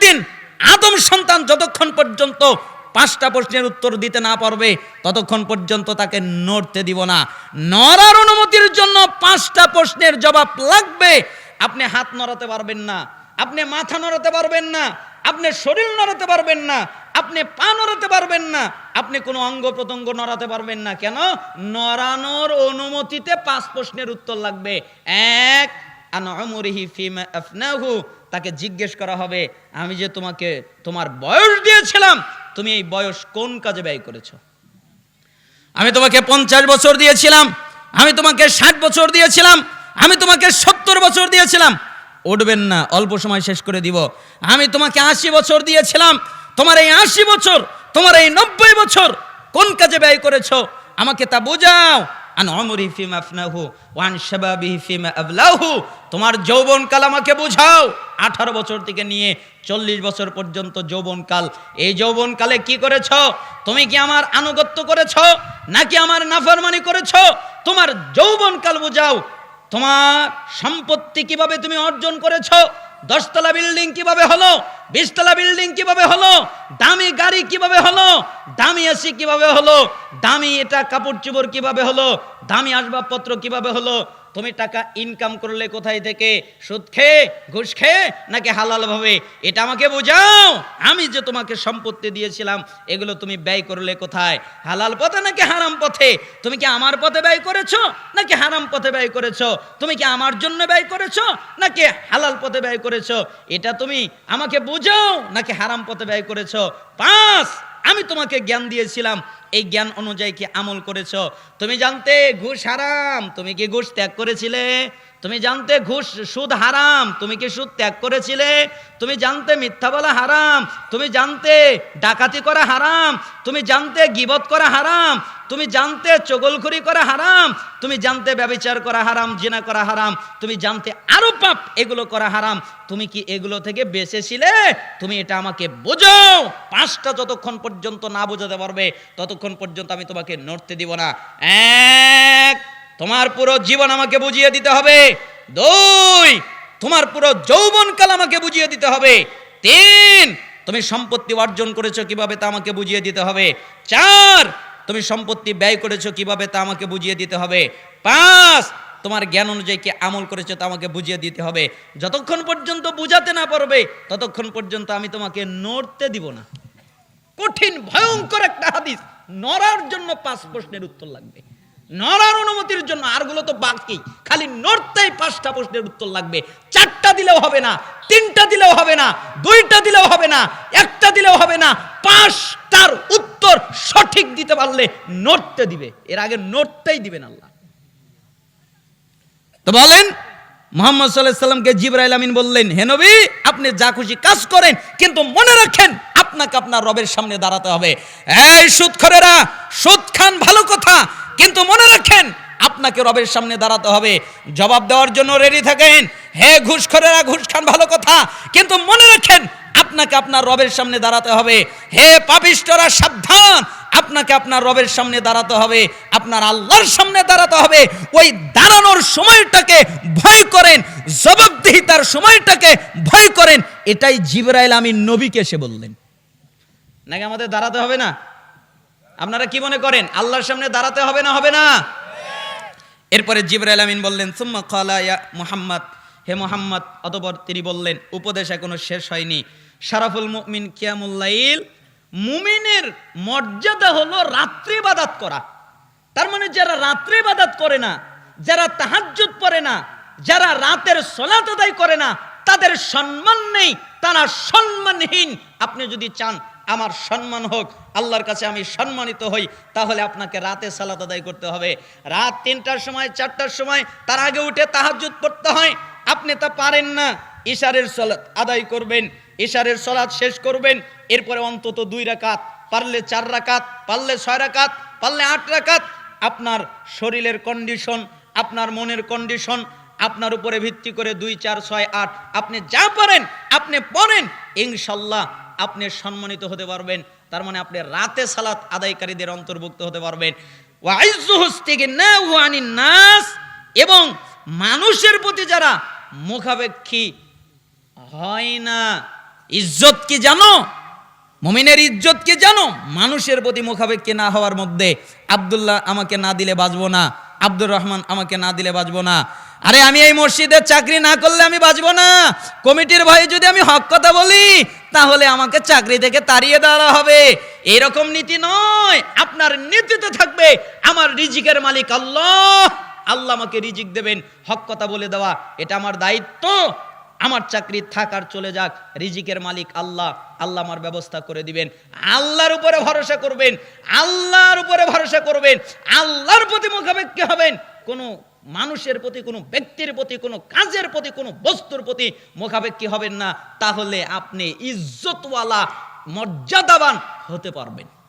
একদিন আদম সন্তান যতক্ষণ পর্যন্ত পাঁচটা প্রশ্নের উত্তর দিতে না পারবে, ততক্ষণ পর্যন্ত তাকে নড়তে দিব না। নড়ার অনুমতির জন্য পাঁচটা প্রশ্নের জবাব লাগবে। আপনি হাত নড়াতে পারবেন না, আপনি মাথা নড়াতে পারবেন না, আপনি শরীর নড়াতে পারবেন না, আপনি পা নড়াতে পারবেন না, আপনি কোনো অঙ্গ প্রত্যঙ্গ নড়াতে পারবেন না। কেন? নড়ানোর অনুমতিতে পাঁচ প্রশ্নের উত্তর লাগবে। এক, আন অমরিহি ফিমা আফনাহু তাকে জিজ্ঞেস করা হবে, আমি যে তোমাকে, তোমার বয়স দিয়েছিলাম, তুমি এই বয়স কোন কাজে ব্যয় করেছ? আমি তোমাকে পঞ্চাশ বছর দিয়েছিলাম, আমি তোমাকে ষাট বছর দিয়েছিলাম, আমি তোমাকে সত্তর বছর দিয়েছিলাম। উঠবেন না, অল্প সময় শেষ করে দিব। আমি তোমাকে আশি বছর দিয়েছিলাম, তোমার এই আশি বছর, তোমার এই নব্বই বছর কোন কাজে ব্যয় করেছ? আমাকে তা বোঝাও। আন অমরি ফিমা আফনাহু ওয়ান শাবাবিহি ফিমা আবলাহু। তোমার যৌবনকাল আমাকে বোঝাও। আঠারো বছর থেকে নিয়ে চল্লিশ বছর পর্যন্ত যৌবনকাল এই যৌবনকালে কি করেছ? তুমি কি আমার আনুগত্য করেছ? নাকি আমার নাফরমানি করেছ? তোমার যৌবনকাল বোঝাও। তোমার সম্পত্তি কীভাবে তুমি অর্জন করেছ? দশতলা বিল্ডিং কীভাবে হলো? বিশতলা বিল্ডিং কীভাবে হলো? দামি গাড়ি কীভাবে হলো? দামি এসি কীভাবে হলো? দামি এটা কাপড় চোপড় কীভাবে হলো? দামি আসবাবপত্র কীভাবে হলো? তুমি টাকা ইনকাম করলে কোথায় থেকে? সুদ খেয়ে, ঘুষ খেয়ে, নাকি হালাল ভাবে এটা আমাকে বোঝাও। আমি যে তোমাকে সম্পত্তি দিয়েছিলাম, এগুলো তুমি ব্যয় করলে কোথায়? হালাল পথে নাকি হারাম পথে? তুমি কি আমার পথে ব্যয় করেছ? নাকি হারাম পথে ব্যয় করেছ? তুমি কি আমার জন্য ব্যয় করেছ? নাকি হালাল পথে ব্যয় করেছ? এটা তুমি আমাকে বোঝাও। নাকি হারাম পথে ব্যয় করেছ? পাঁচ আমি তোমাকে জ্ঞান দিয়েছিলাম। এই জ্ঞান অনুযায়ী কি আমল করেছ? তুমি জানতে ঘুষ হারাম, তুমি কি ঘুষ ত্যাগ করেছিলে? তুমি জানতে ঘুষ সুদ হারাম, তুমি কি সুদ ত্যাগ করেছিলে? তুমি জানতে মিথ্যা বলা হারাম, তুমি জানতে ডাকাতি করা হারাম, তুমি জানতে গিবত করা হারাম তুমি জানতে চগলখুরি করা হারাম, তুমি জানতে ব্যবচার করা হারাম, জেনা করা হারাম, তুমি জানতে আরও পাপ এগুলো করা হারাম, তুমি কি এগুলো থেকে বেঁচেছিলে? তুমি এটা আমাকে বোঝাও পাঁচটা যতক্ষণ পর্যন্ত না বোঝাতে পারবে, ততক্ষণ পর্যন্ত আমি তোমাকে নড়তে দিব না। এক, তোমার পুরো জীবন আমাকে বুঝিয়ে দিতে হবে। দুই, তোমার পুরো যৌবনকাল আমাকে বুঝিয়ে দিতে হবে। তিন, তুমি সম্পত্তি অর্জন করেছ কীভাবে তা আমাকে বুঝিয়ে দিতে হবে। চার তুমি সম্পত্তি ব্যয় করেছ, কীভাবে তা আমাকে বুঝিয়ে দিতে হবে? পাঁচ তোমার জ্ঞান অনুযায়ী কি আমল করেছ তা আমাকে বুঝিয়ে দিতে হবে। যতক্ষণ পর্যন্ত বুঝাতে না পারবে, ততক্ষণ পর্যন্ত আমি তোমাকে নড়তে দিব না। কঠিন, ভয়ঙ্কর একটা হাদিস। নড়ার জন্য পাঁচ প্রশ্নের উত্তর লাগবে। নড়ার অনুমতির জন্য, আরগুলো তো বাকি। খালি নড়তেই পাঁচটা প্রশ্নের উত্তর লাগবে। চারটা দিলেও হবে না, তিনটা দিলেও হবে না, দুইটা দিলেও হবে না, একটা দিলেও হবে না, পাঁচটার উত্তর সঠিক দিতে পারলে নড়তে দিবে। এর আগে নড়তেই দিবেন আল্লাহ। তো বলেন, মোহাম্মদ সাল্লাহ সাল্লামকে জিবরাইল আমিন বললেন, হে নবী, আপনি যা খুশি কাজ করেন, কিন্তু মনে রাখেন আপনাকে আপনার রবের সামনে দাঁড়াতে হবে। এই সুদখরেরা সুদ খান ভালো কথা, কিন্তু মনে রাখেন আপনাকে রবের সামনে দাঁড়াতে হবে। জবাব দেওয়ার জন্য রেডি থাকেন। হে ঘুষখরেরা ঘুষ খান ভালো কথা, কিন্তু মনে রাখেন আপনাকে আপনার রবের সামনে দাঁড়াতে হবে। হে পাপিষ্টরা সাবধান! আপনাকে আপনার রবের সামনে দাঁড়াতে হবে। আপনার আল্লাহর সামনে দাঁড়াতে হবে। ওই দাঁড়ানোর সময়টাকে ভয় করেন। জবাবদিহিতার সময়টাকে ভয় করেন। এটাই জিবরাইল আমি নবীকে এসে বললেন। নাকি আমাদের দাঁড়াতে হবে না? আপনারা কি মনে করেন? আল্লাহর সামনে দাঁড়াতে হবে না হবে না? এরপরে জিবরাইল আমিন বললেন, সুম্মা খালা ইয়া মুহাম্মদ। হে মোহাম্মদ, অতপর তিনি বললেন, উপদেশ এখনও শেষ হয়নি। শারাফুল মুমিন কিয়ামুল্লাইল মুমিনের মর্যাদা হলো রাত্রি বাদাত করা। তার মানে যারা রাত্রি বাদাত করে না, যারা তাহাজ্জুদ পড়ে না, যারা রাতের সলাত আদায় করে না, তাদের সম্মান নেই, তারা সম্মানহীন। আপনি যদি চান আমার সম্মান হোক, আল্লাহর কাছে আমি সম্মানিত হই, তাহলে আপনাকে রাতে সালাত আদায় করতে হবে। রাত তিনটার সময়, চারটার সময়, তার আগে উঠে তাহাজ্জুদ পড়তে হয়। আপনি তা পারেন না, ইশারের সলাত আদায় করবেন, ইশারের সলাত শেষ করবেন, এরপরে অন্তত দুই রাকাত, পারলে চার রাকাত, পারলে ছয় রাকাত, পারলে আট রাকাত, আপনার শরীরের কন্ডিশন আপনার মনের কন্ডিশন আপনার উপরে ভিত্তি করে দুই, চার, ছয়, আট, আপনি যা পারেন, আপনি পড়েন, ইনশাল্লাহ আপনি সম্মানিত হতে পারবেন, তার মানে আপনি রাতে সালাত আদায়কারীদের অন্তর্ভুক্ত হতে পারবেন। নাস, এবং মানুষের প্রতি যারা মুখাপেক্ষী হয় না। ইজ্জত কি জানো? মুমিনের ইজ্জত কি জানো? মানুষের প্রতি মুখাপেক্ষী না হওয়ার মধ্যে আব্দুল্লাহ আমাকে না দিলে বাঁচবো না, আব্দুর রহমান আমাকে না দিলে বাঁচবো না। আরে আমি এই মসজিদের চাকরি না করলে আমি বাঁচবো না। কমিটির ভাই যদি আমি হক কথা বলি, তাহলে আমাকে চাকরি থেকে তাড়িয়ে দেওয়া হবে। এরকম নীতি নয়। আপনার নীতিতে থাকবে আমার রিজিকের মালিক আল্লাহ। আল্লাহ আমাকে রিজিক দেবেন, হক কথা বলে দেওয়া, এটা আমার দায়িত্ব। আমার চাকরি থাক আর চলে যাক, রিজিকের মালিক আল্লাহ আল্লাহ আমার ব্যবস্থা করে দিবেন। আল্লাহর উপরে ভরসা করবেন, আল্লাহর উপরে ভরসা করবেন, আল্লাহর প্রতি মুখাপেক্ষি হবেন। কোনো মানুষের প্রতি, কোনো ব্যক্তির প্রতি, কোনো কাজের প্রতি, কোনো বস্তুর প্রতি মুখাপেক্ষি হবেন না। তাহলে আপনি ইজ্জতওয়ালা, মর্যাদাবান হতে পারবেন।